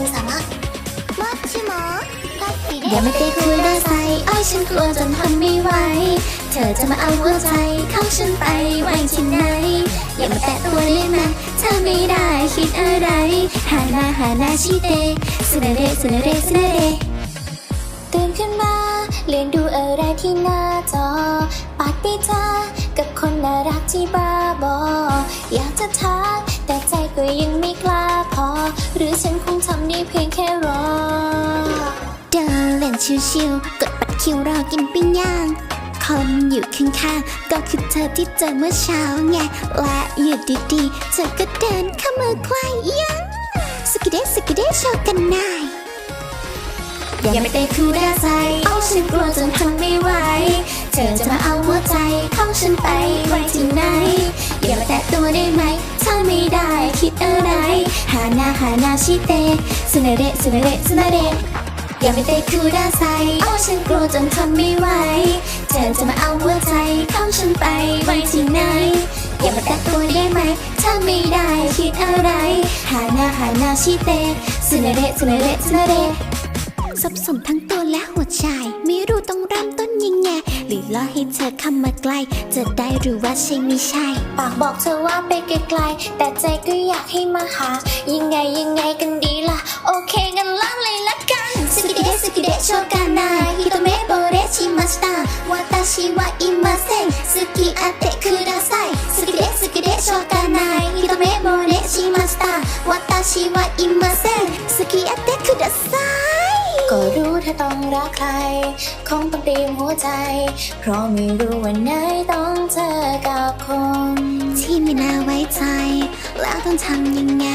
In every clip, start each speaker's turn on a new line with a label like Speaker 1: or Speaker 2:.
Speaker 1: งสามารถ
Speaker 2: มัดชิมอรักด็คุยได้ใส่อ้ฉันกลัวจนทำไม่ไหว เธอจะมาเอาหัวใจข้าฉันไปไว้ที่ไหน อย่ามาแตะตัวได้ไหมเธอไม่ได้คิดอะไร หาหนาหาหนาชีเตสุนเรสุนเรสุนเรตื่นขึ้นมาเรียนดูอะไรที่หน้าจอปาร์ตี้จ้ากับคนน่ารักที่บ้าบอ อยากจะทักแต่ใจก็ยังไม่กล้า หรือฉันคงทำได้เพียงแค่รอเดินเล่นชิวๆกดบัตรคิวรอกินปิ้งย่าง คนอยู่ข้างๆก็คือเธอที่เจอเมื่อเช้าไงและอยู่ดีๆเธอก็เดินเข้ามาใกล้ยังสกิเดสกิเดโชว์กันน่อยอย่าไปเตะคูดาใจโอ้ฉันกลัวจนทนไม่ไหว เธอจะมาเอาหัวใจของฉันไปไว้ที่ไหน อย่ามาแตะตัวได้ไหมถ้าไม่ได้คิดอะไร หาหน้าหาหน้าชิเตสนาเดสนาเดสนาเดอย่าไปเตะคูดาใส่โอ้ฉันกลัวจนทนไม่ไหวเธอจะมาเอาหัวใจของฉันไปไว้ที่ไหนอย่ามาแตะตัวได้ไหมถ้าไม่ได้คิดอะไรหาหน้าหาหน้าชิเตสนาเดสนาเด สนาเดสับสนทั้งตัวและหัวใจ ไม่รู้ต้องเริ่มต้นยังไงหรือรอให้เธอเข้ามาใกล้ จะได้หรือว่าใช่ไม่ใช่ ปากบอกเธอว่าไปไกลๆแต่ใจก็อยากให้มาหา ยังไงยังไงกันดีล่ะ โอเคกันล้างเลยละกัน 好きで好きでしょうがない一目惚れしました私はいません付き合ってください好きで好きでしょうがない一目惚れしました私はいません付き合ってください
Speaker 3: ก็รู้ถ้าต้องรักใคร คงต้องเตรียมหัวใจ เพราะไม่รู้วันไหนต้องเจอกับคน
Speaker 2: ที่ไม่น่าไว้ใจ แล้วต้องทำยังไง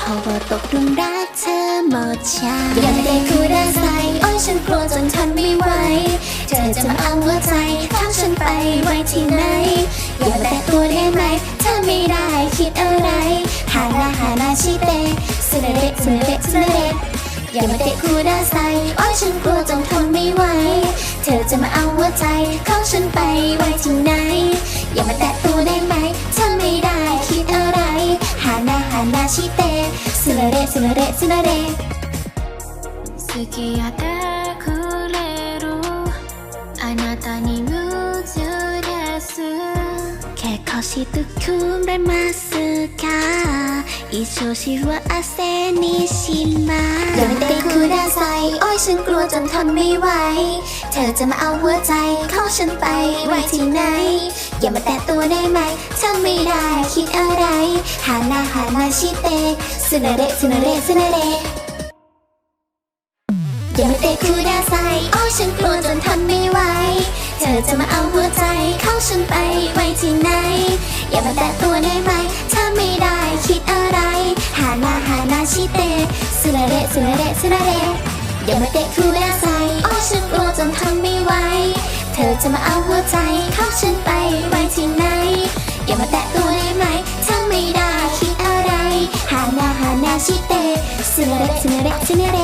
Speaker 2: พราะว่าตกหลุมรักเธอหมดใจอย่ามาเตะคูดาใส่โอ้ยฉันกลัวจนทนไม่ไหว เธอจะมาเอาหัวใจทั้งฉันไปไว้ที่ไหน อย่ามาเตะคูดาใส่โอ้ยฉันกลัวจนทนไม่ไหว เธอจะมาเอาหัวใจของฉันไปไว้ที่ไหน อย่ามาแตะตัวได้ไหมถ้าไม่ได้คิดอะไร หาหน้าหาหน้าชิเตสนาเดสนาเดสนาเด
Speaker 3: 好き合ってくれるあなたに夢中です
Speaker 2: แค่ขอชิตุคุมได้มาสึกา อิโชชิวะอาเซนิชิมะอย่ามาเตะคูดาไซโอ้ยฉันกลัวจนทนไม่ไหว เธอจะมาเอาหัวใจของฉันไปไว้ที่ไหน อย่ามาแตะตัวได้ไหมถ้าไม่ได้คิดอะไรหาหน้าหาหน้าชิเตสนาเดสนาเดสนาเดอย่ามาเตะคูดาใส่โอ้ฉันกลัวจนทนไม่ไหวเธอจะมาเอาหัวใจของฉันไปไว้ที่ไหนอย่ามาแตะตัวได้ไหม ไม่ได้คิดอะไรหาหน้าหาหน้าชิเตสนาเดสนาเดสนาเดอย่ามาเตะคูดาใส่โอ้ฉันกลัวจนทนไม่ไหวเธอจะมาเอาหัวใจเของฉันไปไว้ที่ไหน อย่ามาแตะตัวได้ไหมถ้าไม่ได้คิดอะไรหาหน้าหาหน้าชิเตสนาเดสนาเดสนาเด